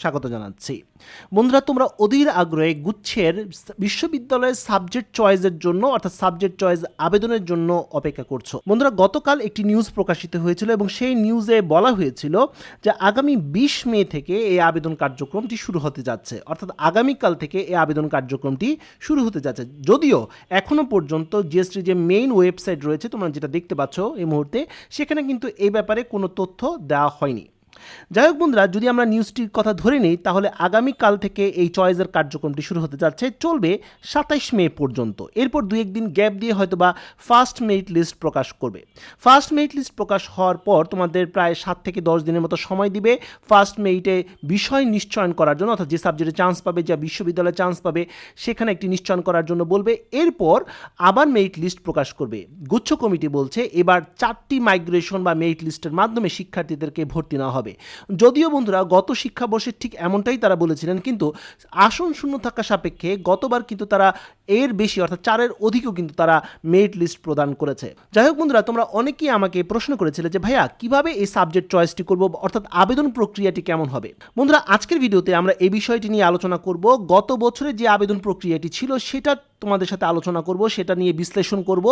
স্বাগত জানাচ্ছি। বন্ধুরা, তোমরা অধীর আগ্রহে গুচ্ছের বিশ্ববিদ্যালয়ের সাবজেক্ট চয়েসের জন্য, অর্থাৎ সাবজেক্ট চয়েস আবেদনের জন্য অপেক্ষা করছ। বন্ধুরা, গতকাল একটি নিউজ প্রকাশিত হয়েছিল এবং সেই নিউজে বলা হয়েছিল যে আগামী বিশ মে থেকে এই আবেদন কার্যক্রমটি শুরু হতে যাচ্ছে। অর্থাৎ আগামীকাল থেকে এই আবেদন কার্যক্রমটি শুরু হতে যাচ্ছে। যদিও এখনও পর্যন্ত জিএসটি যে মেইন ওয়েবসাইট রয়েছে, তোমরা যেটা দেখতে পাচ্ছ এই মুহূর্তে, সেখানে কিন্তু এই ব্যাপারে কোনো তথ্য দেওয়া হয়নি। যাই হোক বন্ধুরা, যদি আমরা নিউজটির কথা ধরে নিই, তাহলে আগামীকাল থেকে এই চয়েসের কার্যক্রমটি শুরু হতে যাচ্ছে, চলবে সাতাইশ মে পর্যন্ত। এরপর দু একদিন গ্যাপ দিয়ে হয়তো বা ফার্স্ট মেরিট লিস্ট প্রকাশ করবে। ফার্স্ট মেরিট লিস্ট প্রকাশ হওয়ার পর তোমাদের প্রায় সাত থেকে দশ দিনের মতো সময় দিবে ফার্স্ট মেরিটে বিষয় নিশ্চয়ন করার জন্য, অর্থাৎ যে সাবজেক্টে চান্স পাবে, যা বিশ্ববিদ্যালয়ে চান্স পাবে, সেখানে একটি নিশ্চয়ন করার জন্য বলবে। এরপর আবার মেরিট লিস্ট প্রকাশ করবে। গুচ্ছ কমিটি বলছে, এবার চারটি মাইগ্রেশন বা মেরিট লিস্টের মাধ্যমে শিক্ষার্থীদেরকে ভর্তি নেওয়া হবে। যদিও বন্ধুরা, গত শিক্ষাবর্ষে ঠিক এমনটাই তারা বলেছিলেন, কিন্তু আসন শূন্য থাকা সাপেক্ষে গতবার কিন্তু তারা এর বেশি, অর্থাৎ চারের অধিকও কিন্তু তারা মেরিট লিস্ট প্রদান করেছে। যাই হোক বন্ধুরা, তোমরা অনেকেই আমাকে প্রশ্ন করেছিলে যে, ভাইয়া, কীভাবে এই সাবজেক্ট চয়েসটি করব, অর্থাৎ আবেদন প্রক্রিয়াটি কেমন হবে? বন্ধুরা, আজকের ভিডিওতে আমরা এই বিষয়টি নিয়ে আলোচনা করব। গত বছরে যে আবেদন প্রক্রিয়াটি ছিল সেটা তোমাদের সাথে আলোচনা করব, সেটা নিয়ে বিশ্লেষণ করব।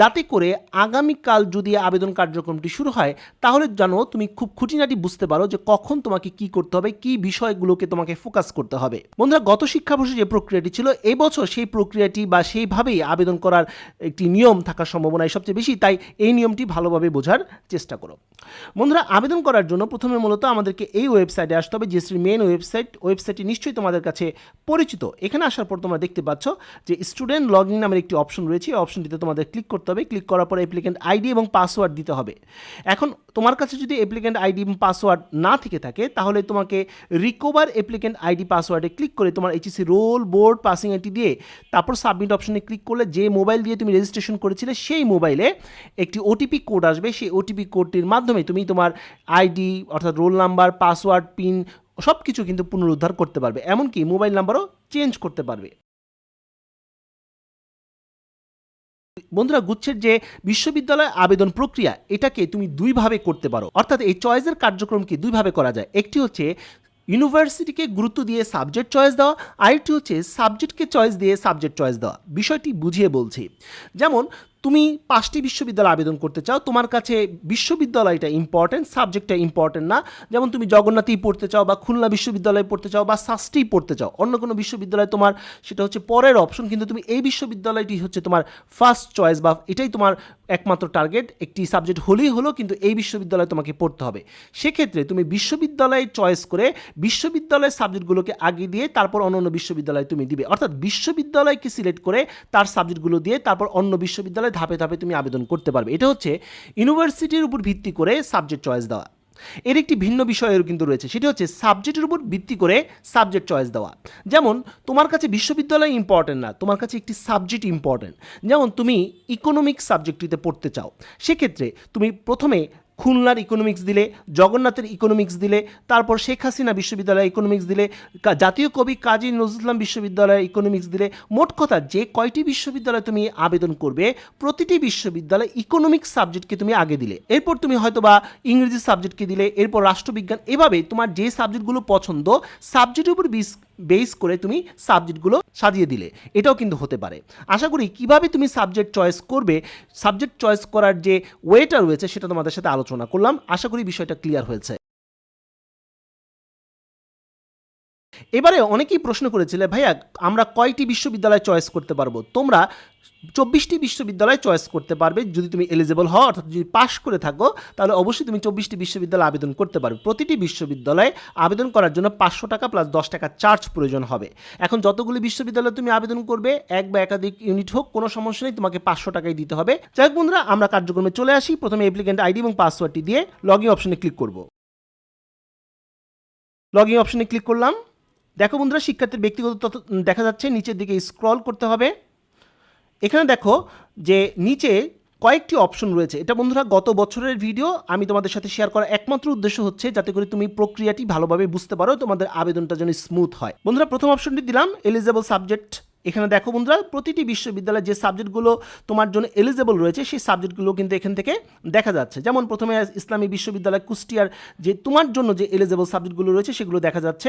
যাতে করে আগামীকাল যদি আবেদন কার্যক্রমটি শুরু হয়, তাহলে জানো তুমি খুব খুঁটিনাটি বুঝতে পারো যে কখন তোমাকে কি করতে হবে, কি বিষয়গুলোকে তোমাকে ফোকাস করতে হবে। বন্ধুরা, গত শিক্ষাবর্ষে যে প্রক্রিয়াটি ছিল, এবছর সেই প্রক্রিয়াটি বা সেইভাবেই আবেদন করার একটি নিয়ম থাকার সম্ভাবনাই সবচেয়ে বেশি, তাই এই নিয়মটি ভালোভাবে বোঝার চেষ্টা করো। বন্ধুরা, আবেদন করার জন্য প্রথমে মূলত আমাদেরকে এই ওয়েবসাইটে আসতে হবে জিএসটির মেন ওয়েবসাইট ওয়েবসাইটটি নিশ্চয়ই তোমাদের কাছে পরিচিত। এখানে আসার পর তোমরা দেখতে পাচ্ছ যে স্টুডেন্ট লগ ইন নামের একটি অপশন রয়েছে। এই অপশনটিতে তোমাদের ক্লিক করতে হবে। ক্লিক করার পর অ্যাপ্লিকেন্ট আইডি এবং পাসওয়ার্ড দিতে হবে। এখন তোমার কাছে যদি অ্যাপ্লিকেন্ট আইডি এবং পাসওয়ার্ড না থেকে থাকে, তাহলে তোমাকে রিকভার অ্যাপ্লিকেন্ট আইডি পাসওয়ার্ডে ক্লিক করে তোমার HSC roll board passing IT দিয়ে তারপর সাবমিট অপশনে ক্লিক করলে যে মোবাইল দিয়ে তুমি রেজিস্ট্রেশন করেছিলে, সেই মোবাইলে একটি ওটিপি কোড আসবে। সেই ওটিপি কোডটির মাধ্যমে তুমি তোমার আইডি অর্থাৎ রোল নাম্বার পাসওয়ার্ড পিন সব কিছু কিন্তু পুনরুদ্ধার করতে পারবে। এমনকি মোবাইল নাম্বারও চেঞ্জ করতে পারবে। বন্ধুরা গুচ্ছের যে বিশ্ববিদ্যালয় আবেদন প্রক্রিয়া, এটাকে তুমি দুইভাবে করতে পারো। অর্থাৎ এই চয়েসের কার্যক্রমকে দুইভাবে করা যায়? একটি হচ্ছে ইউনিভার্সিটিকে গুরুত্ব দিয়ে সাবজেক্ট চয়েস দেওয়া, আরেকটি হচ্ছে সাবজেক্টকে চয়েস দিয়ে সাবজেক্ট চয়েস দেওয়া। বিষয়টি বুঝিয়ে বলছি। যেমন তুমি পাঁচটি বিশ্ববিদ্যালয় আবেদন করতে চাও, তোমার কাছে বিশ্ববিদ্যালয়টা ইম্পর্টেন্ট সাবজেক্টটা ইম্পর্টেন্ট না। যেমন তুমি জগন্নাথেই পড়তে চাও বা খুলনা বিশ্ববিদ্যালয়ে পড়তে চাও বা শাস্ত্রেই পড়তে চাও, অন্য কোনো বিশ্ববিদ্যালয় তোমার সেটা হচ্ছে পরের অপশন কিন্তু তুমি এই বিশ্ববিদ্যালয়টি হচ্ছে তোমার ফার্স্ট চয়েস বা এটাই তোমার একমাত্র টার্গেট একটি সাবজেক্ট হলেই হলো, কিন্তু এই বিশ্ববিদ্যালয়ে তোমাকে পড়তে হবে। সেক্ষেত্রে তুমি বিশ্ববিদ্যালয়ে চয়েস করে বিশ্ববিদ্যালয়ের সাবজেক্টগুলোকে আগে দিয়ে তারপর অন্য অন্য বিশ্ববিদ্যালয়ে তুমি দিবে। অর্থাৎ বিশ্ববিদ্যালয়কে সিলেক্ট করে তার সাবজেক্টগুলো দিয়ে তারপর অন্য বিশ্ববিদ্যালয়ে ধাপে ধাপে তুমি আবেদন করতে পারবে। এটা হচ্ছে ইউনিভার্সিটির উপর ভিত্তি করে সাবজেক্ট চয়েস দেওয়া। এর একটি ভিন্ন বিষয়েরও কিন্তু রয়েছে। সেটি হচ্ছে সাবজেক্টের উপর ভিত্তি করে সাবজেক্ট চয়েস দেওয়া। যেমন, তোমার কাছে বিশ্ববিদ্যালয় ইম্পর্টেন্ট না, তোমার কাছে একটি সাবজেক্ট ইম্পর্টেন্ট যেমন, তুমি ইকোনমিক সাবজেক্টটিতে পড়তে চাও। সেক্ষেত্রে তুমি প্রথমে খুলনার ইকোনমিক্স দিলে, জগন্নাথের ইকোনমিক্স দিলে, তারপর শেখ হাসিনা বিশ্ববিদ্যালয়ে ইকোনমিক্স দিলে জাতীয় কবি কাজী নজরুল ইসলাম বিশ্ববিদ্যালয়ে ইকোনমিক্স দিলে, মোট কথা যে কয়টি বিশ্ববিদ্যালয়ে তুমি আবেদন করবে, প্রতিটি বিশ্ববিদ্যালয়ে ইকোনমিক্স সাবজেক্টকে তুমি আগে দিলে। এরপর তুমি হয়তো বা ইংরেজি সাবজেক্টকে দিলে, এরপর রাষ্ট্রবিজ্ঞান, এভাবে তোমার যে সাবজেক্টগুলো পছন্দ সাবজেক্টের উপর বিস করে তুমি সাবজেক্টগুলো সাজিয়ে দিলে। এটাও কিন্তু হতে পারে। আশা করি কীভাবে তুমি সাবজেক্ট চয়েস করবে সাবজেক্ট চয়েস করার যে ওয়েটা রয়েছে সেটা তোমাদের সাথে আলোচনা করলাম। আশা করি বিষয়টা ক্লিয়ার হয়েছে। এবারে অনেকেই প্রশ্ন করেছিলে, ভাইয়া, আমরা কয়টি বিশ্ববিদ্যালয় চয়েস করতে পারব? তোমরা চব্বিশটি বিশ্ববিদ্যালয় চয়েস করতে পারবে, যদি তুমি এলিজেবল হও, অর্থাৎ যদি পাশ করে থাকো, তাহলে অবশ্যই তুমি চব্বিশটি বিশ্ববিদ্যালয়ে আবেদন করতে পারবে। প্রতিটি বিশ্ববিদ্যালয়ে আবেদন করার জন্য পাঁচশো টাকা প্লাস দশ টাকা চার্জ প্রয়োজন হবে। এখন যতগুলি বিশ্ববিদ্যালয়ে তুমি আবেদন করবে, এক বা একাধিক ইউনিট হোক, কোনো সমস্যা নেই, তোমাকে পাঁচশো টাকাই দিতে হবে। যাই বন্ধুরা, আমরা কার্যক্রমে চলে আসি। প্রথমে অ্যাপ্লিকেন্ট আইডি এবং পাসওয়ার্ডটি দিয়ে লগ ইন অপশনে ক্লিক করব। লগ ইন অপশনে ক্লিক করলাম। দেখো বন্ধুরা, শিক্ষার্থীর ব্যক্তিগত তথ্য দেখা যাচ্ছে, নিচের দিকে স্ক্রল করতে হবে। এখানে দেখো যে নিচে কয়েকটি অপশন রয়েছে। এটা বন্ধুরা, গত বছরের ভিডিও আমি তোমাদের সাথে শেয়ার করার একমাত্র উদ্দেশ্য হচ্ছে যাতে করে তুমি প্রক্রিয়াটি ভালোভাবে বুঝতে পারো, তোমাদের আবেদনটা যেন স্মুথ হয়। বন্ধুরা, প্রথম অপশনটি দিলাম এলিজেবল সাবজেক্ট এখানে দেখো বন্ধুরা, প্রতিটি বিশ্ববিদ্যালয়ে যে সাবজেক্টগুলো তোমার জন্য এলিজেবল রয়েছে, সেই সাবজেক্টগুলো কিন্তু এখান থেকে দেখা যাচ্ছে। যেমন প্রথমে ইসলামী বিশ্ববিদ্যালয় কুষ্টিয়ার যে তোমার জন্য যে এলিজেবল সাবজেক্টগুলো রয়েছে, সেগুলো দেখা যাচ্ছে।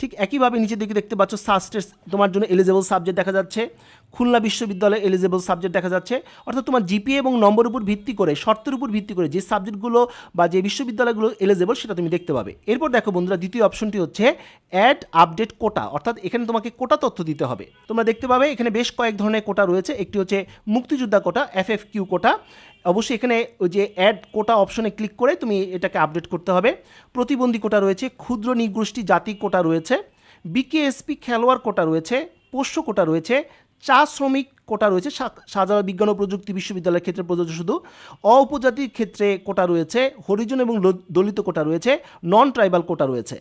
ঠিক একইভাবে নিচের দিকে দেখতে পাচ্ছ সাস্টের তোমার জন্য এলিজেবল সাবজেক্ট দেখা যাচ্ছে। খুলনা বিশ্ববিদ্যালয়ে এলিজেবল সাবজেক্ট দেখা যাচ্ছে। অর্থাৎ তোমার জিপিএ এবং নম্বর উপর ভিত্তি করে, শর্তের উপর ভিত্তি করে যে সাবজেক্টগুলো বা যে বিশ্ববিদ্যালয়গুলো এলিজেবল সেটা তুমি দেখতে পাবে। এরপর দেখো বন্ধুরা, দ্বিতীয় অপশনটি হচ্ছে অ্যাড আপডেট কোটা অর্থাৎ এখানে তোমাকে কোটা তথ্য দিতে হবে। তোমরা দেখতে পাবে, এখানে বেশ কয়েক ধরনের কোটা রয়েছে। একটি হচ্ছে মুক্তিযোদ্ধা quota F F Q quota. অবশ্যই এখানে ওই যে অ্যাড কোটা অপশনে ক্লিক করে তুমি এটাকে আপডেট করতে হবে। প্রতিবন্ধী কোটা রয়েছে, ক্ষুদ্র নিগোষ্ঠী জাতি কোটা রয়েছে বিকেএসপি খেলোয়াড় কোটা রয়েছে, পোষ্য কোটা রয়েছে, চা শ্রমিক কোটা রয়েছে শাহজালাল বিজ্ঞান ও প্রযুক্তি বিশ্ববিদ্যালয়ের ক্ষেত্রে প্রযোজ্য শুধু। অউপজাতির ক্ষেত্রে কোটা রয়েছে, হরিজন এবং দলিত কোটা রয়েছে নন ট্রাইবাল কোটা রয়েছে।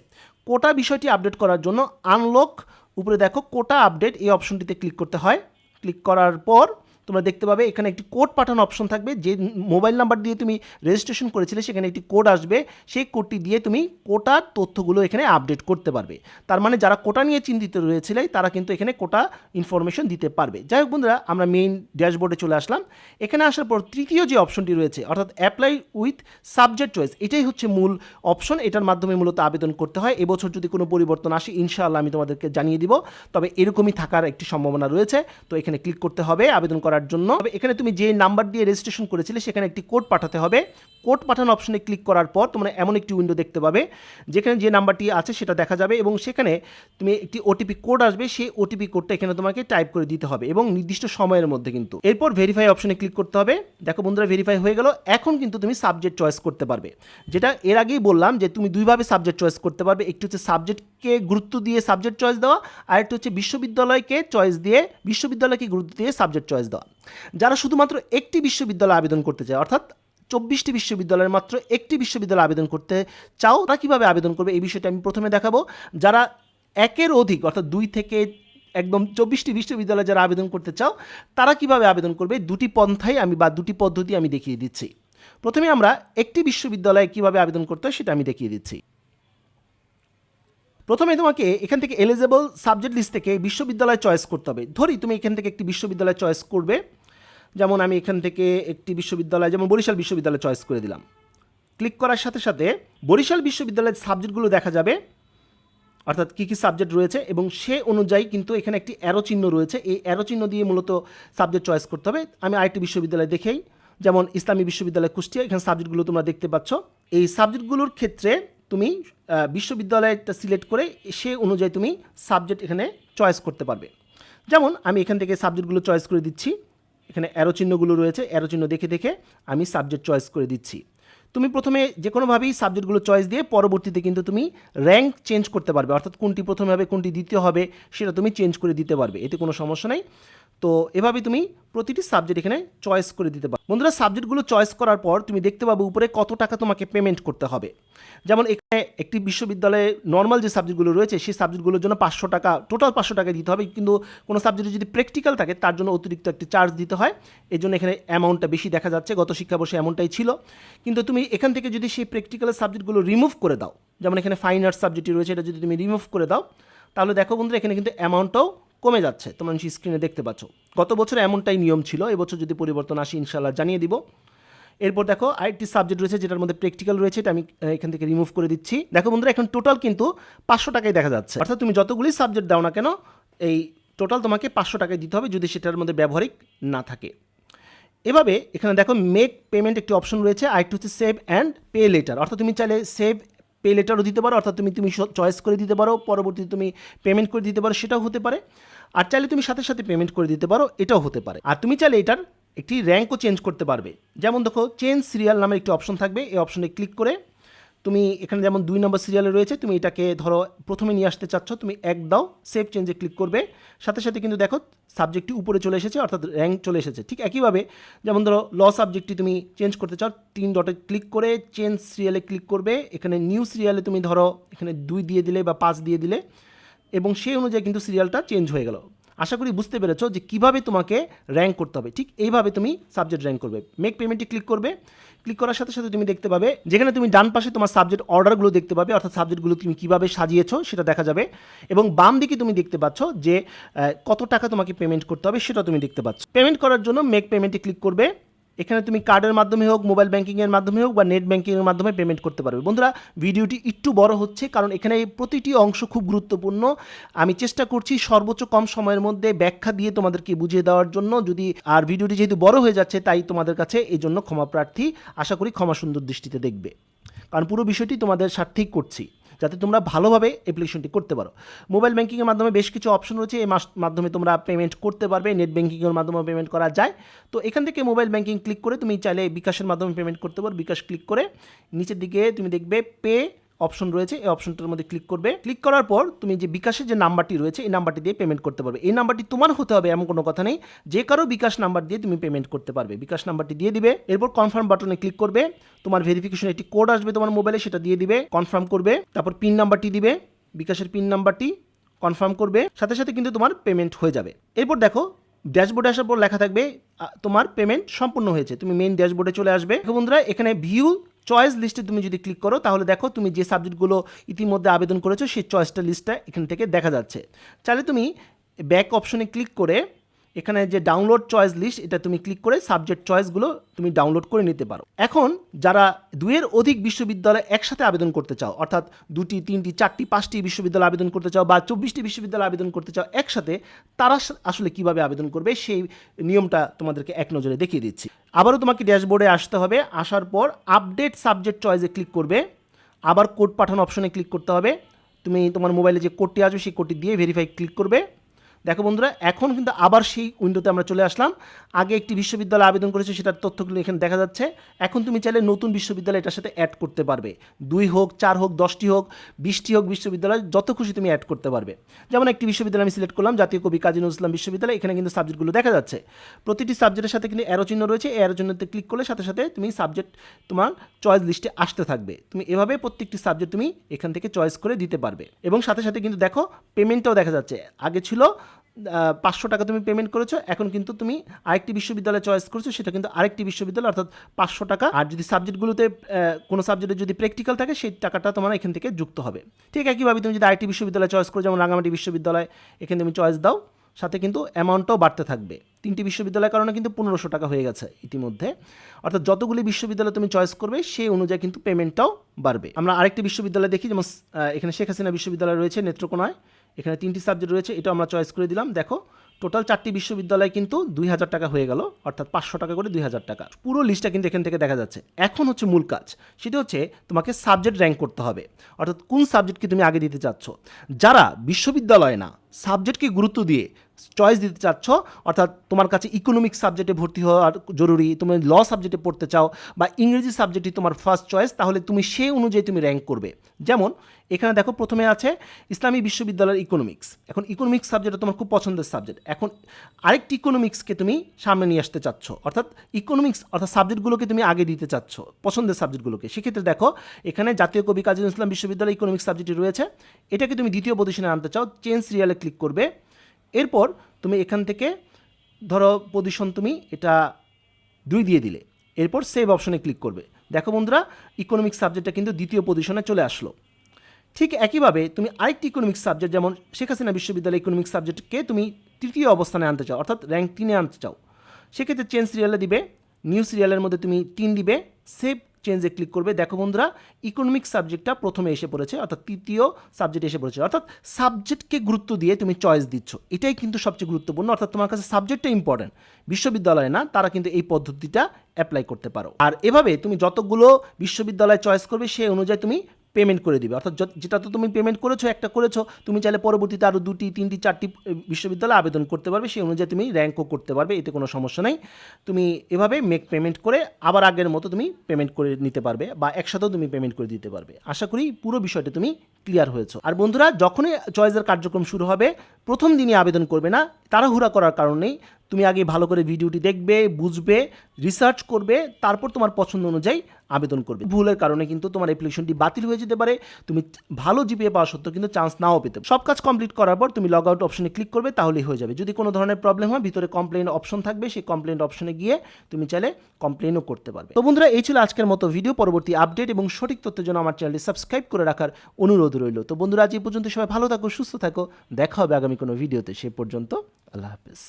কোটা বিষয়টি আপডেট করার জন্য আনলক উপরে দেখো কোটা আপডেট এই অপশনটিতে ক্লিক করতে হয়। ক্লিক করার পর তোমরা দেখতে পাবে, এখানে একটি কোড পাঠানো অপশন থাকবে, যে মোবাইল নাম্বার দিয়ে তুমি রেজিস্ট্রেশন করেছিলে, সেখানে একটি কোড আসবে, সেই কোডটি দিয়ে তুমি কোটার তথ্যগুলো এখানে আপডেট করতে পারবে। তার মানে যারা কোটা নিয়ে চিন্তিত রয়েছিলে, তারা কিন্তু এখানে কোটা ইনফরমেশন দিতে পারবে। যাই হোক বন্ধুরা, আমরা মেইন ড্যাশবোর্ডে চলে আসলাম। এখানে আসার পর তৃতীয় যে অপশনটি রয়েছে, অর্থাৎ অ্যাপ্লাই উইথ সাবজেক্ট চয়েস এটাই হচ্ছে মূল অপশন এটার মাধ্যমে মূলত আবেদন করতে হয়। এবছর যদি কোনো পরিবর্তন আসে, ইনশাআল্লাহ আমি তোমাদেরকে জানিয়ে দিব। তবে এরকমই থাকার একটি সম্ভাবনা রয়েছে, তো এখানে ক্লিক করতে হবে, আবেদন করার জন্য। তবে এখানে তুমি যে নাম্বার দিয়ে রেজিস্ট্রেশন করেছিলে, সেখানে একটি কোড পাঠাতে হবে। কোড পাঠানো অপশনে ক্লিক করার পর তোমরা এমন একটি উইন্ডো দেখতে পাবে, যেখানে যে নাম্বারটি আছে সেটা দেখা যাবে এবং সেখানে তুমি একটি ওটিপি কোড আসবে, সেই ওটিপি কোডটা এখানে তোমাকে টাইপ করে দিতে হবে এবং নির্দিষ্ট সময়ের মধ্যে কিন্তু। এরপর ভেরিফাই অপশনে ক্লিক করতে হবে। দেখো বন্ধুরা ভেরিফাই হয়ে গেল। এখন কিন্তু তুমি সাবজেক্ট চয়েস করতে পারবে। যেটা এর আগেই বললাম যে তুমি দুইভাবে সাবজেক্ট চয়েস করতে পারবে। একটি হচ্ছে সাবজেক্টকে গুরুত্ব দিয়ে সাবজেক্ট চয়েস দেওয়া, আর একটি হচ্ছে বিশ্ববিদ্যালয়কে চয়েস দিয়ে, বিশ্ববিদ্যালয়কে গুরুত্ব দিয়ে সাবজেক্ট চয়েস দেওয়া। যারা শুধুমাত্র একটি বিশ্ববিদ্যালয়ে আবেদন করতে চায়, অর্থাৎ চব্বিশটি বিশ্ববিদ্যালয়ের মাত্র একটি বিশ্ববিদ্যালয়ে আবেদন করতে চাও, তারা কীভাবে আবেদন করবে এই বিষয়টা আমি প্রথমে দেখাবো। যারা একের অধিক, অর্থাৎ দুই থেকে একদম চব্বিশটি বিশ্ববিদ্যালয়ে যারা আবেদন করতে চাও, তারা কীভাবে আবেদন করবে দুটি পন্থাই আমি বা দুটি পদ্ধতি আমি দেখিয়ে দিচ্ছি। প্রথমে আমরা একটি বিশ্ববিদ্যালয়ে কীভাবে আবেদন করতে হয় সেটা আমি দেখিয়ে দিচ্ছি। প্রথমে তোমাকে এখান থেকে এলিজেবল সাবজেক্ট লিস্ট থেকে বিশ্ববিদ্যালয় চয়েস করতে হবে। ধরি তুমি এখান থেকে একটি বিশ্ববিদ্যালয় চয়েস করবে। যেমন আমি এখান থেকে একটি বিশ্ববিদ্যালয়, যেমন বরিশাল বিশ্ববিদ্যালয় চয়েস করে দিলাম। ক্লিক করার সাথে সাথে বরিশাল বিশ্ববিদ্যালয়ের সাবজেক্টগুলো দেখা যাবে। অর্থাৎ কী কী সাবজেক্ট রয়েছে এবং সে অনুযায়ী কিন্তু এখানে একটি অ্যারো চিহ্ন রয়েছে। এই অ্যারো চিহ্ন দিয়ে মূলত সাবজেক্ট চয়েস করতে হবে। আমি আরেকটি বিশ্ববিদ্যালয় দেখেই, যেমন ইসলামী বিশ্ববিদ্যালয় কুষ্টিয়া, এখানে সাবজেক্টগুলো তোমরা দেখতে পাচ্ছ। এই সাবজেক্টগুলোর ক্ষেত্রে তুমি বিশ্ববিদ্যালয়টা সিলেক্ট করে সে অনুযায়ী তুমি সাবজেক্ট এখানে চয়েস করতে পারবে। যেমন আমি এখান থেকে সাবজেক্টগুলো চয়েস করে দিচ্ছি। এখানে অ্যারো চিহ্নগুলো রয়েছে, অ্যারো চিহ্ন দেখে দেখে আমি সাবজেক্ট চয়েস করে দিচ্ছি। তুমি প্রথমে যে কোনোভাবেই সাবজেক্টগুলো চয়েস দিয়ে পরবর্তীতে কিন্তু তুমি র্যাঙ্ক চেঞ্জ করতে পারবে। অর্থাৎ কোনটি প্রথমে হবে, কোনটি দ্বিতীয় হবে, সেটা তুমি চেঞ্জ করে দিতে পারবে। এতে কোনো সমস্যা নেই। তো এভাবে তুমি প্রতিটি সাবজেক্ট এখানে চয়েস করে দিতে পারো। বন্ধুরা সাবজেক্টগুলো চয়েস করার পর তুমি দেখতে পাবে উপরে কত টাকা তোমাকে পেমেন্ট করতে হবে। যেমন এখানে একটি বিশ্ববিদ্যালয়ে নর্মাল যে সাবজেক্টগুলো রয়েছে, সেই সাবজেক্টগুলোর জন্য পাঁচশো টাকা টোটাল পাঁচশো টাকা দিতে হবে। কিন্তু কোনো সাবজেক্টে যদি প্র্যাকটিক্যাল থাকে, তার জন্য অতিরিক্ত একটি চার্জ দিতে হয়। এই জন্য এখানে অ্যামাউন্টটা বেশি দেখা যাচ্ছে। গত শিক্ষাবর্ষে এমনটাই ছিল। কিন্তু তুমি এখান থেকে যদি সেই প্র্যাকটিক্যালের সাবজেক্টগুলো রিমুভ করে দাও, যেমন এখানে ফাইন আর্টস সাবজেক্টটি রয়েছে, এটা যদি তুমি রিমুভ করে দাও, তাহলে দেখো বন্ধুরা, এখানে কিন্তু অ্যামাউন্টটাও কমে যাচ্ছে, তোমরা স্ক্রিনে দেখতে পাচ্ছ। গত বছর এমনটাই নিয়ম ছিল এবছর যদি পরিবর্তন আসে ইনশাল্লাহ জানিয়ে দিব। এরপর দেখো, আরেকটি সাবজেক্ট রয়েছে যেটার মধ্যে প্র্যাকটিক্যাল রয়েছে, এটা আমি এখান থেকে রিমুভ করে দিচ্ছি। দেখো বন্ধুরা, এখন টোটাল কিন্তু পাঁচশো টাকায় দেখা যাচ্ছে। অর্থাৎ তুমি যতগুলি সাবজেক্ট দাও না কেন, এই টোটাল তোমাকে পাঁচশো টাকায় দিতে হবে, যদি সেটার মধ্যে ব্যবহারিক না থাকে। এভাবে এখানে দেখো মেক পেমেন্ট একটি অপশন রয়েছে আর একটি হচ্ছে সেভ অ্যান্ড পে লেটার অর্থাৎ তুমি চাইলে সেভ পে লেটারও দিতে পারো, অর্থাৎ তুমি তুমি চয়েস করে দিতে পারো, পরবর্তীতে তুমি পেমেন্ট করে দিতে পারো, সেটাও হতে পারে। আর চাইলে তুমি সাথে সাথে পেমেন্ট করে দিতে পারো, এটাও হতে পারে। আর তুমি চাইলে এটার একটি র্যাঙ্কও চেঞ্জ করতে পারবে। যেমন দেখো চেঞ্জ সিরিয়াল নামে একটি অপশন থাকবে, এই অপশনে ক্লিক করে তুমি এখানে যেমন দুই নম্বর সিরিয়ালে রয়েছে, তুমি এটাকে ধরো প্রথমে নিয়ে আসতে চাচ্ছ, তুমি এক দাও সেভ চেঞ্জে ক্লিক করবে। সাথে সাথে কিন্তু দেখো সাবজেক্টটি উপরে চলে এসেছে, অর্থাৎ র্যাঙ্ক চলে এসেছে। ঠিক একইভাবে যেমন ধরো ল সাবজেক্টটি তুমি চেঞ্জ করতে চাও, তিন ডটে ক্লিক করে চেঞ্জ সিরিয়ালে ক্লিক করবে। এখানে নিউ সিরিয়ালে তুমি ধরো, এখানে দুই দিয়ে দিলে বা পাঁচ দিয়ে দিলে এবং সেই অনুযায়ী কিন্তু সিরিয়ালটা চেঞ্জ হয়ে গেল। আশা করি বুঝতে পেরেছ যে কীভাবে তোমাকে র্যাঙ্ক করতে হবে। ঠিক এইভাবে তুমি সাবজেক্ট র্যাঙ্ক করবে। মেক পেমেন্টে ক্লিক করবে। ক্লিক করার সাথে সাথে তুমি দেখতে পাবে যেখানে তুমি ডান পাশে তোমার সাবজেক্ট অর্ডারগুলো দেখতে পাবে, অর্থাৎ সাবজেক্টগুলো তুমি কীভাবে সাজিয়েছো সেটা দেখা যাবে। এবং বাম দিকে তুমি দেখতে পাচ্ছ যে কত টাকা তোমাকে পেমেন্ট করতে হবে সেটা তুমি দেখতে পাচ্ছ। পেমেন্ট করার জন্য মেক পেমেন্টে ক্লিক করবে। এখানে তুমি কার্ডের মাধ্যমে হোক মোবাইল ব্যাঙ্কিংয়ের মাধ্যমে হোক বা নেট ব্যাঙ্কিংয়ের মাধ্যমে পেমেন্ট করতে পারবে। বন্ধুরা, ভিডিওটি একটু বড় হচ্ছে কারণ এখানে প্রতিটি অংশ খুব গুরুত্বপূর্ণ। আমি চেষ্টা করছি সর্বোচ্চ কম সময়ের মধ্যে ব্যাখ্যা দিয়ে তোমাদেরকে বুঝিয়ে দেওয়ার জন্য। যদি আর ভিডিওটি যেহেতু বড় হয়ে যাচ্ছে, তাই তোমাদের কাছে এই জন্য ক্ষমা প্রার্থী। আশা করি ক্ষমা সুন্দর দৃষ্টিতে দেখবে। কারণ পুরো বিষয়টি তোমাদের স্বার্থেই করছি, যাতে তোমরা ভালোভাবে অ্যাপ্লিকেশনটি করতে পারো। মোবাইল ব্যাঙ্কিংয়ের মাধ্যমে বেশ কিছু অপশন রয়েছে, এই মাধ্যমে তোমরা পেমেন্ট করতে পারবে নেট ব্যাঙ্কিংয়ের মাধ্যমে পেমেন্ট করা যায়। তো এখান থেকে মোবাইল ব্যাঙ্কিং ক্লিক করে তুমি চাইলে বিকাশের মাধ্যমে পেমেন্ট করতে পারো। বিকাশ ক্লিক করে নিচের দিকে তুমি দেখবে পে অপশন রয়েছে, এই অপশনটার মধ্যে ক্লিক করবে। ক্লিক করার পর তুমি যে বিকাশের যে নাম্বারটি রয়েছে, এই নাম্বারটি দিয়ে পেমেন্ট করতে পারবে। এই নাম্বারটি তোমার হতে হবে এমন কোনো কথা নেই। যে কারও বিকাশ নাম্বার দিয়ে তুমি পেমেন্ট করতে পারবে। বিকাশ নাম্বারটি দিয়ে দিবে, এরপর কনফার্ম বাটনে ক্লিক করবে। তোমার ভেরিফিকেশন একটি কোড আসবে তোমার মোবাইলে সেটা দিয়ে দিবে কনফার্ম করবে। তারপর পিন নাম্বারটি দিবে, বিকাশের পিন নাম্বারটি কনফার্ম করবে। সাথে সাথে কিন্তু তোমার পেমেন্ট হয়ে যাবে। এরপর দেখো ড্যাশবোর্ডে আসার পর লেখা থাকবে তোমার পেমেন্ট সম্পূর্ণ হয়েছে। তুমি মেইন ড্যাশবোর্ডে চলে আসবে। বন্ধুরা, এখানে ভিউ চয়েস লিস্টে তুমি যদি ক্লিক করো, তাহলে দেখো তুমি যে সাবজেক্টগুলো ইতিমধ্যে আবেদন করেছ, সেই চয়েসটা লিস্টটা এখান থেকে দেখা যাচ্ছে। চাইলে তুমি ব্যাক অপশনে ক্লিক করে এখানে যে ডাউনলোড চয়েস লিস্ট এটা তুমি ক্লিক করে সাবজেক্ট চয়েসগুলো তুমি ডাউনলোড করে নিতে পারো। এখন যারা দুইয়ের অধিক বিশ্ববিদ্যালয়ে একসাথে আবেদন করতে চাও, অর্থাৎ দুটি তিনটি, চারটি, পাঁচটি বিশ্ববিদ্যালয়ে আবেদন করতে চাও বা চব্বিশটি বিশ্ববিদ্যালয়ে আবেদন করতে চাও একসাথে, তারা আসলে কীভাবে আবেদন করবে সেই নিয়মটা তোমাদেরকে এক নজরে দেখিয়ে দিচ্ছি। আবারও তোমাকে ড্যাশবোর্ডে আসতে হবে, আসার পর আপডেট সাবজেক্ট চয়েসে ক্লিক করবে, আবার কোড পাঠানো অপশনে ক্লিক করতে হবে। তুমি তোমার মোবাইলে যে কোডটি আসবে, সেই কোডটি দিয়ে ভেরিফাই ক্লিক করবে। দেখো বন্ধুরা, এখন কিন্তু আবার সেই উইন্ডোতে আমরা চলে আসলাম। আগে একটি বিশ্ববিদ্যালয় আবেদন করেছে, সেটার তথ্যগুলো এখানে দেখা যাচ্ছে। এখন তুমি চাইলে নতুন বিশ্ববিদ্যালয় এটার সাথে অ্যাড করতে পারবে। দুই হোক, চার হোক, দশটি হোক, বিশটি হোক বিশ্ববিদ্যালয়, যত খুশি তুমি অ্যাড করতে পারবে। যেমন একটি বিশ্ববিদ্যালয় আমি সিলেক্ট করলাম, জাতীয় কবি কাজী নজরুল ইসলাম বিশ্ববিদ্যালয়, এখানে কিন্তু সাবজেক্টগুলো দেখা যাচ্ছে। প্রতিটি সাবজেক্টের সাথে কিন্তু অ্যারো চিহ্ন রয়েছে, এই অ্যারো চিহ্নতে ক্লিক করলে সাথে সাথে তুমি সাবজেক্ট তোমার চয়েস লিস্টে আসতে থাকবে। তুমি এভাবে প্রত্যেকটি সাবজেক্ট তুমি এখান থেকে চয়েস করে দিতে পারবে। এবং সাথে সাথে কিন্তু দেখো পেমেন্টটাও দেখা যাচ্ছে। আগে ছিল পাঁচশো টাকা তুমি পেমেন্ট করেছ। এখন কিন্তু তুমি আরেকটি বিশ্ববিদ্যালয়ে চয়েস করছ, সেটা কিন্তু আরেকটি বিশ্ববিদ্যালয়, অর্থাৎ পাঁচশো টাকা। আর যদি সাবজেক্টগুলোতে কোনো সাবজেক্টে যদি প্র্যাকটিক্যাল থাকে, সেই টাকাটা তোমার এখান থেকে যুক্ত হবে। ঠিক একইভাবে তুমি যদি আরেকটি বিশ্ববিদ্যালয়ে চয়েস করো, যেমন রাঙামাটি বিশ্ববিদ্যালয়, এখানে তুমি চয়েস দাও, সাথে কিন্তু অ্যামাউন্টটাও বাড়তে থাকবে। তিনটি বিশ্ববিদ্যালয়ের কারণে কিন্তু পনেরোশো টাকা হয়ে গেছে ইতিমধ্যে। অর্থাৎ যতগুলি বিশ্ববিদ্যালয় তুমি চয়েস করবে, সেই অনুযায়ী কিন্তু পেমেন্টটাও বাড়বে। আমরা আরেকটি বিশ্ববিদ্যালয় দেখি, যেমন এখানে শেখ হাসিনা বিশ্ববিদ্যালয় রয়েছে, নেত্রকোনায়। এখানে তিনটি সাবজেক্ট রয়েছে এটা আমরা চয়েস করে দিলাম। দেখো টোটাল চারটি বিশ্ববিদ্যালয় কিন্তু দুই হাজার টাকা হয়ে গেল, অর্থাৎ পাঁচশো টাকা করে দুই হাজার টাকা। পুরো লিস্টটা কিন্তু এখান থেকে দেখা যাচ্ছে। এখন হচ্ছে মূল কাজ, সেটা হচ্ছে তোমাকে সাবজেক্ট র্যাঙ্ক করতে হবে। অর্থাৎ কোন সাবজেক্টকে তুমি আগে দিতে চাচ্ছ? যারা বিশ্ববিদ্যালয় না সাবজেক্টকে গুরুত্ব দিয়ে চয়েস দিতে চাচ্ছ, অর্থাৎ তোমার কাছে ইকোনমিক্স সাবজেক্টে ভর্তি হওয়ার জরুরি, তুমি ল সাবজেক্টে পড়তে চাও বা ইংরেজি সাবজেক্টই তোমার ফার্স্ট চয়েস তাহলে তুমি সেই অনুযায়ী তুমি র্যাঙ্ক করবে। যেমন, এখানে দেখো প্রথমে আছে ইসলামী বিশ্ববিদ্যালয়ের ইকোনমিক্স এখন ইকোনমিক্স সাবজেক্টটা তোমার খুব পছন্দের সাবজেক্ট এখন আরেকটি ইকোনমিক্সকে তুমি সামনে নিয়ে আসতে চাচ্ছ, অর্থাৎ ইকোনমিক্স অর্থাৎ সাবজেক্টগুলোকে তুমি আগে দিতে চাচ্ছ, পছন্দের সাবজেক্টগুলোকে সেক্ষেত্রে দেখো, এখানে জাতীয় কবি কাজী ইসলাম বিশ্ববিদ্যালয় ইকোনমিক্স সাবজেক্টটি রয়েছে। এটাকে তুমি দ্বিতীয় পজিশনে আনতে চাও চেঞ্জ রিয়ালে ক্লিক করবে। এরপর তুমি এখান থেকে, ধরো পজিশন তুমি এটা দুই দিয়ে দিলে। এরপর সেভ অপশনে ক্লিক করবে। দেখো বন্ধুরা ইকোনমিক সাবজেক্টটা কিন্তু দ্বিতীয় পজিশনে চলে আসলো। ঠিক একইভাবে তুমি আরেকটি ইকোনমিক্স সাবজেক্ট যেমন শেখ হাসিনা বিশ্ববিদ্যালয় ইকোনমিক সাবজেক্টকে তুমি তৃতীয় অবস্থানে আনতে চাও, অর্থাৎ র্যাঙ্ক তিনে আনতে চাও। সেক্ষেত্রে চেঞ্জ সিরিয়ালে দিবে নিউ সিরিয়ালের মধ্যে তুমি তিন দিবে সেভ চেঞ্জে ক্লিক করবে। দেখো বন্ধুরা ইকোনমিক সাবজেক্টটা প্রথমে এসে পড়েছে, অর্থাৎ তৃতীয় সাবজেক্ট এসে পড়েছে। অর্থাৎ সাবজেক্টকে গুরুত্ব দিয়ে তুমি চয়েস দিচ্ছ। এটাই কিন্তু সবচেয়ে গুরুত্বপূর্ণ। অর্থাৎ তোমার কাছে সাবজেক্টটা ইম্পর্টেন্ট বিশ্ববিদ্যালয়ে না, তারা কিন্তু এই পদ্ধতিটা অ্যাপ্লাই করতে পারো। আর এভাবে তুমি যতগুলো বিশ্ববিদ্যালয় চয়েস করবে, সেই অনুযায়ী তুমি পেমেন্ট করে দিবে। অর্থাৎ যত- যেটা তো তুমি পেমেন্ট করেছ, একটা করেছ, তুমি চাইলে পরবর্তীতে আরও দুটি, তিনটি, চারটি বিশ্ববিদ্যালয়ে আবেদন করতে পারবে। সেই অনুযায়ী তুমি র্যাঙ্কও করতে পারবে, এতে কোনো সমস্যা নেই। তুমি এভাবে মেক পেমেন্ট করে আবার আগের মতো তুমি পেমেন্ট করে নিতে পারবে বা একসাথেও তুমি পেমেন্ট করে দিতে পারবে। আশা করি পুরো বিষয়টা তুমি ক্লিয়ার হয়েছো। আর বন্ধুরা, যখনই চয়েসের কার্যক্রম শুরু হবে, প্রথম দিনই আবেদন করবে না, তাড়াহুড়া করার কারণেই তুমি আগে ভালো করে ভিডিওটি দেখবে, বুঝবে রিসার্চ করবে, তারপর তোমার পছন্দ অনুযায়ী আবেদন করবে। ভুলের কারণে কিন্তু তোমার অ্যাপ্লিকেশনটি বাতিল হয়ে যেতে পারে, তুমি ভালো জিপিএ পাওয়া সত্ত্বেও কিন্তু চান্স নাও পেতে সব কাজ কমপ্লিট করার পর তুমি লগ আউট অপশনে ক্লিক করবে, তাহলেই হয়ে যাবে। যদি কোনো ধরনের প্রবলেম হয়, ভিতরে কমপ্লেন অপশন থাকবে, সেই কমপ্লেন অপশনে গিয়ে তুমি চাইলে কমপ্লেনও করতে পারবে। তো বন্ধুরা, এই ছিল আজকের মতো ভিডিও পরবর্তী আপডেট এবং সঠিক তথ্যের জন্য আমার চ্যানেলটি সাবস্ক্রাইব করে রাখার অনুরোধ রইল। তো বন্ধুরা, আজ এই পর্যন্ত সবাই ভালো থাকো, সুস্থ থাকো। দেখা হবে আগামী কোনো ভিডিওতে সে পর্যন্ত আল্লাহ হাফেজ।